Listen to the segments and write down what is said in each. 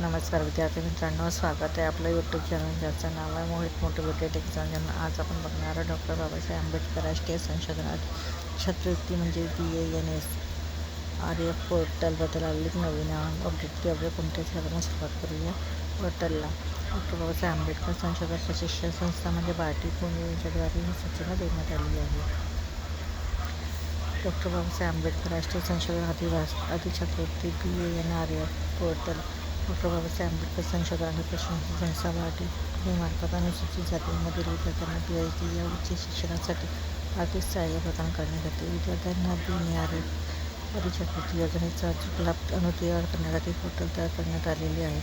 नमस्कार विद्यार्थी मित्रांनो, स्वागत आहे आपलं यूट्यूब चॅनल ज्याचं नाव आहे मोहित मोटिवेटेड एक्झाम ज्यांना आज आपण बघणार आहोत डॉक्टर बाबासाहेब आंबेडकर राष्ट्रीय संशोधनात छात्रवृत्ती म्हणजे B A N S R F पोर्टलबद्दल आलेली नवीन अपडेट ती आपल्या कोणत्याच आपण सुरुवात करूया? पोर्टलला. डॉक्टर बाबासाहेब आंबेडकर संशोधन प्रशिक्षण संस्था म्हणजे बार्टी पुणे यांच्याद्वारे ही सूचना देण्यात आलेली आहे. डॉक्टर बाबासाहेब आंबेडकर राष्ट्रीय संशोधन अधिवास अधिछात्रवृत्ती B A N R F portal doctor Babasaheb Ambedkar संशोधन आणि प्रशिक्षण संस्था मार्फत अनुसूचित जातींमधील विद्यार्थ्यांना पी एच डी या उच्च शिक्षणासाठी आर्थिक सहाय्य प्रदान करण्यात येते. विद्यार्थ्यांना बी एन आर एफ अधिछात्रवृत्ती योजनेचा अचूक लाभ अनुत्तीर्ण करण्यासाठी पोर्टल तयार करण्यात आलेले आहे.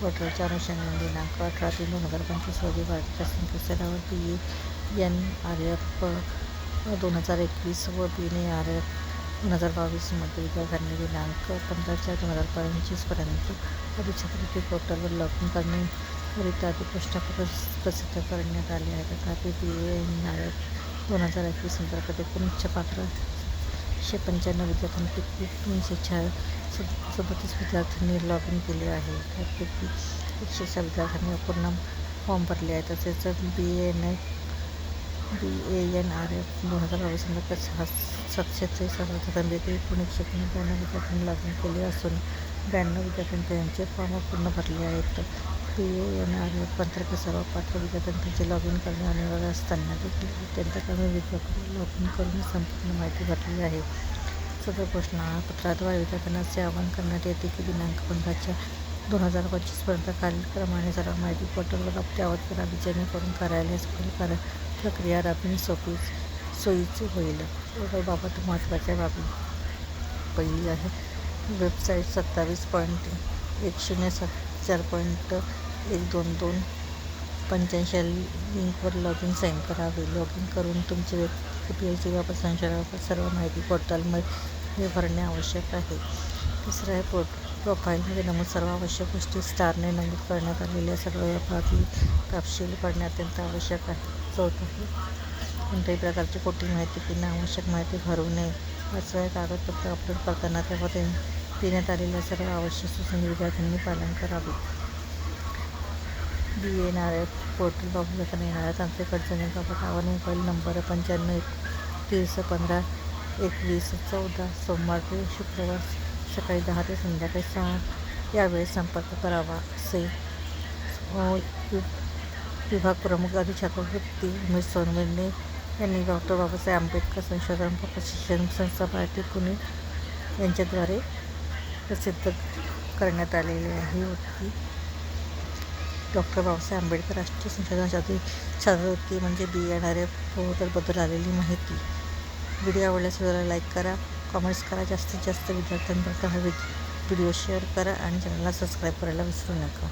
पोर्टलच्या अनुषंगाने दिनांक अठरा तीन दोन हजार पंचवीस रोजी भारताच्या संकेतस्थळावर बी एन आर एफ दोन हजार एकवीस व बी एन आर एफ दोन हजार बावीसमध्ये विद्यार्थ्यांनी दिनांक पंधरा चार दोन हजार पंचवीसपर्यंत अधिछात्रवृत्ती पोर्टलवर लॉग इन करण्याकरिता अधिपृष्ठापत्र प्रसिद्ध करण्यात आले आहे तथापि बी एन नायक दोन हजार एकवीस अंतर्गत एकोणीसशे पाचशे पंच्याण्णव विद्यार्थ्यांपैकी तीनशे चार सदतीस विद्यार्थ्यांनी लॉग इन केले आहे. त्यापैकी एकशे सहा विद्यार्थ्यांनी अपूर्ण फॉर्म भरले आहे. तसेच B N I B A N R F दोन हजार बावीस अंतर्गत सहा सातशे त्रेसष्ट विद्यार्थ्यांपैकी एकूण एकशे ब्याण्णव विद्यार्थ्यांनी लॉग इन केले असून ब्याण्णव विद्यार्थ्यांनी त्यांचे फॉर्म पूर्ण भरले आहेत. B A N R F अंतर्गत सर्व पात्र विद्यार्थ्यांनी त्यांचे लॉग इन करणे अनिवार्य असताना देखील अत्यंत कमी विद्यार्थ्यांनी लॉग इन करून संपूर्ण माहिती भरली आहे. सदर घोषणापत्राद्वारे विद्यार्थ्यांना असे आवाहन करण्यात येते की दिनांक पंधराच्या दोन हजार पंचवीसपर्यंत खालीलप्रमाणे सर्व माहिती पोर्टलवर अद्ययावत करावी जेणेकरून कार्यालयास पुढील कार्य प्रक्रिया राबणे सोपी सोयीचे होईल. हो, हो, बाबत महत्त्वाच्या बाबी. पहिली आहे वेबसाईट सत्तावीस पॉईंट एक शून्य सात चार पॉईंट एक दोन दोन पंच्याऐंशी लिंकवर लॉग इन साईन करावे. लॉग इन करून तुमचे यू पी एच बाबत संशयाबाबत सर्व माहिती पोर्टलमध्ये भरणे आवश्यक आहे. तिसरं आहे पोर्ट प्रोफाईलमध्ये नमूद सर्व आवश्यक गोष्टी स्टारने नमूद करण्यात आलेल्या सर्व व्यापारातील तपशील करणे अत्यंत आवश्यक आहे. चौथं. कोणत्याही प्रकारची खोटी माहिती किंवा आवश्यक माहिती भरू नये. पाचवं कागदपत्र अपलोड करताना त्यामध्ये देण्यात आलेल्या सर्व आवश्यक सूचना विद्यार्थ्यांनी पालन करावे. B N R F portal वापरताना येणाऱ्या तांत्रिक अडचणींबाबत आव्हान मोबाईल नंबर पंच्याण्णव एक तीस पंधरा एकवीस चौदा सोमवार ते शुक्रवार सकाळी दहा ते संध्याकाळी सहा यावेळेस संपर्क करावा. असे विभाग प्रमुख अधिछात्रवृत्ती उमेश सोनवणे यांनी डॉक्टर बाबासाहेब आंबेडकर संशोधन प्रशिक्षण संस्था भारती पुणे यांच्याद्वारे प्रसिद्ध करण्यात आलेली आहे. होती डॉक्टर बाबासाहेब आंबेडकर राष्ट्रीय संशोधनासाठी छात्रवृत्ती म्हणजे बी एन आर एफ पोर्टलबद्दल आलेली माहिती. व्हिडिओ आवडल्यास व्हिडिओला लाईक करा कमेंट्स करा जास्तीत जास्त विद्यार्थ्यांपर्यंत हा व्हिडिओ शेअर करा आणि चॅनलला सबस्क्राईब करायला विसरू नका.